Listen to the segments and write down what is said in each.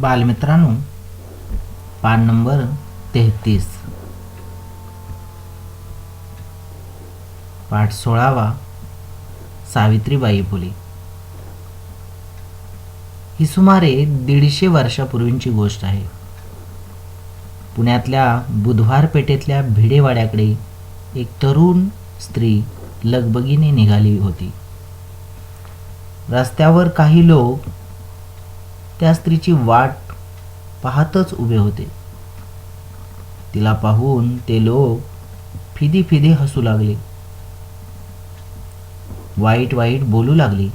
बालमित्रांनो पान नंबर तेहतीस. पाठ सोळावा सावित्रीबाई फुले. ही सुमारे दीडशे वर्षापूर्वींची गोष्ट आहे. पुण्यातल्या बुधवार पेठेतल्या भिडेवाड्याकडे एक तरुण स्त्री लगबगीने निघाली होती. रस्त्यावर काही लोक त्या स्त्रीची वाट पाहतच उभे होते. तिला पाहून ते लोक फिदी फिदी हसू लागले. वाईट वाईट बोलू लागली.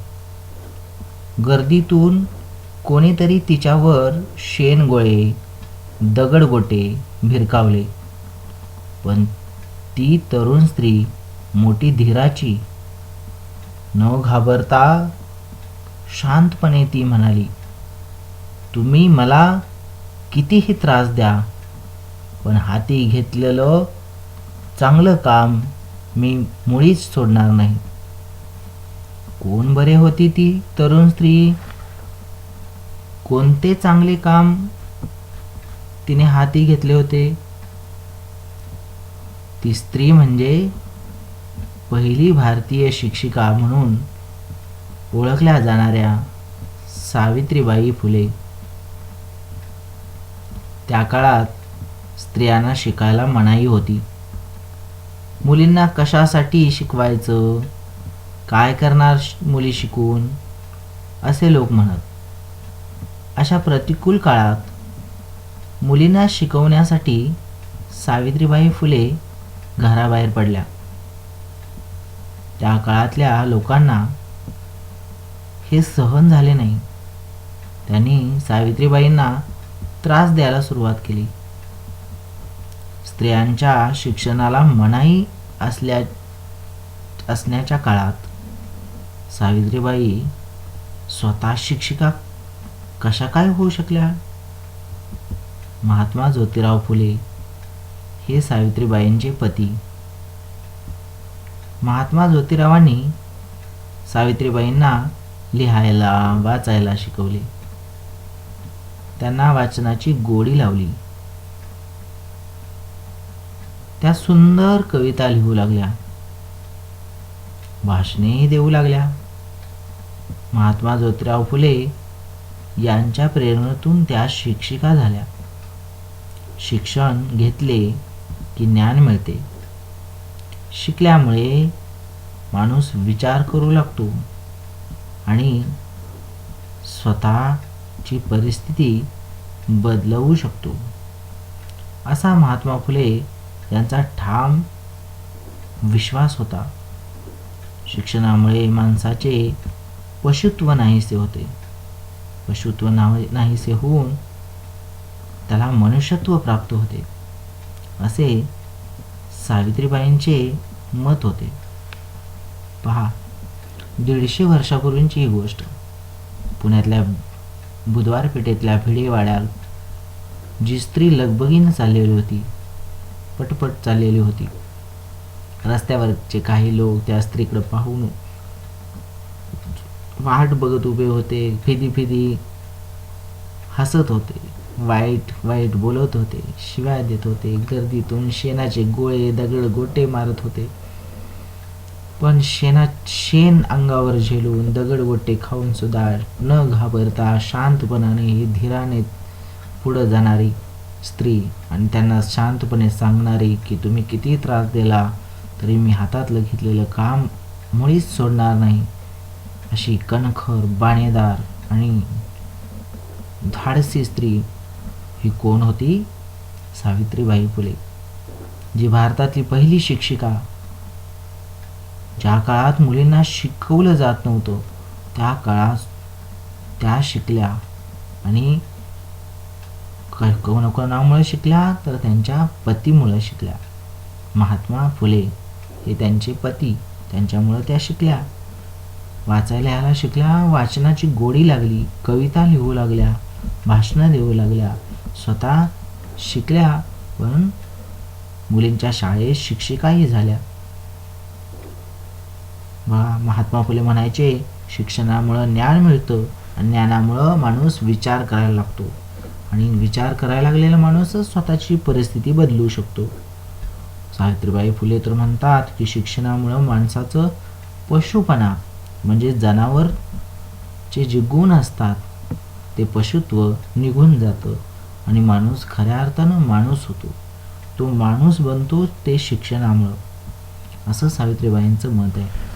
गर्दीतून कोणीतरी तिच्यावर शेणगोळे दगडगोटे भिरकावले. पण ती तरुण स्त्री मोठी धीराची न घाबरता शांतपणे ती म्हणाली तुम्ही मला कितीही त्रास द्या पण हाती घेतलेलं चांगलं काम मी मुळीच सोडणार नाही. कोण बरे होती ती तरुण स्त्री? कोणते चांगले काम तिने हाती घेतले होते? ती स्त्री म्हणजे पहिली भारतीय शिक्षिका म्हणून ओळखल्या जाणाऱ्या सावित्रीबाई फुले. त्या काळात स्त्रियांना शिकायला मनाई होती. मुलींना कशासाठी शिकवायचं? काय करणार मुली शिकून? असे लोक म्हणत. अशा प्रतिकूल काळात मुलींना शिकवण्यासाठी सावित्रीबाई फुले घराबाहेर पडल्या. त्या काळातल्या लोकांना हे सहन झाले नाही. त्यांनी सावित्रीबाईंना त्रास द्यायला सुरुवात केली. स्त्रियांच्या शिक्षणाला मनाई असल्या असण्याच्या काळात सावित्रीबाई स्वतः शिक्षिका कशा काय होऊ शकल्या? महात्मा ज्योतिराव फुले हे सावित्रीबाईंचे पती. महात्मा ज्योतिरावांनी सावित्रीबाईंना लिहायला वाचायला शिकवले. त्यांना वाचनाची गोडी लावली. त्या सुंदर कविता लिहू लागल्या. भाषणेही देऊ लागल्या. महात्मा ज्योतिराव फुले यांच्या प्रेरणेतून त्या शिक्षिका झाल्या. शिक्षण घेतले की ज्ञान मिळते. शिकल्यामुळे माणूस विचार करू लागतो आणि स्वतः ची परिस्थिती बदलवू शकतो. असा महात्मा फुले यांचा ठाम विश्वास होता. शिक्षणामुळे माणसाचे पशुत्व नाहीसे होते. पशुत्व नाहीसे होऊन त्याला मनुष्यत्व प्राप्त होते. असे सावित्रीबाईंचे मत होते. पहा दीडशे वर्षापूर्वींची ही गोष्ट. पुण्यातल्या बुधवार पेठेतल्या भिडेवाड्यात जी स्त्री लगबगीनं चाललेली होती पटपट चाललेली होती. रस्त्यावरचे काही लोक त्या स्त्रीकडे पाहून वाट बघत उभे होते फिदी फिदी हसत होते वाईट वाईट बोलत होते शिव्या देत होते गर्दीतून शेणाचे गोळे दगड गोटे मारत होते. पण शेणा शेण अंगावर झेलून दगडगोटे खाऊन सुद्धा न घाबरता शांतपणाने ही धीराने पुढं जाणारी स्त्री आणि त्यांना शांतपणे सांगणारी की तुम्ही किती त्रास दिला तरी मी हातातलं घेतलेलं काम मुळीच सोडणार नाही अशी कणखर बाणेदार आणि धाडसी स्त्री ही कोण होती? सावित्रीबाई फुले जी भारतातली पहिली शिक्षिका ज्या काळात मुलींना शिकवलं जात नव्हतं त्या काळात त्या शिकल्या. आणि क- कोणामुळे शिकल्या? तर त्यांच्या पतीमुळे शिकल्या. महात्मा फुले हे त्यांचे पती त्यांच्यामुळं त्या शिकल्या. वाचायला यायला शिकल्या वाचनाची गोडी लागली कविता लिहू लागल्या भाषणं देऊ लागल्या. स्वतः शिकल्या पण मुलींच्या शाळेत शिक्षिकाही झाल्या. बघा महात्मा फुले म्हणायचे शिक्षणामुळं ज्ञान मिळतं आणि ज्ञानामुळं माणूस विचार करायला लागतो आणि विचार करायला लागलेला माणूसच स्वतःची परिस्थिती बदलू शकतो. सावित्रीबाई फुले तर म्हणतात की शिक्षणामुळं माणसाचं पशुपणा म्हणजे जनावरचे जे गुण असतात ते पशुत्व निघून जातं आणि माणूस खऱ्या अर्थानं माणूस होतो. तो माणूस बनतो ते शिक्षणामुळं. असं सावित्रीबाईंचं मत आहे.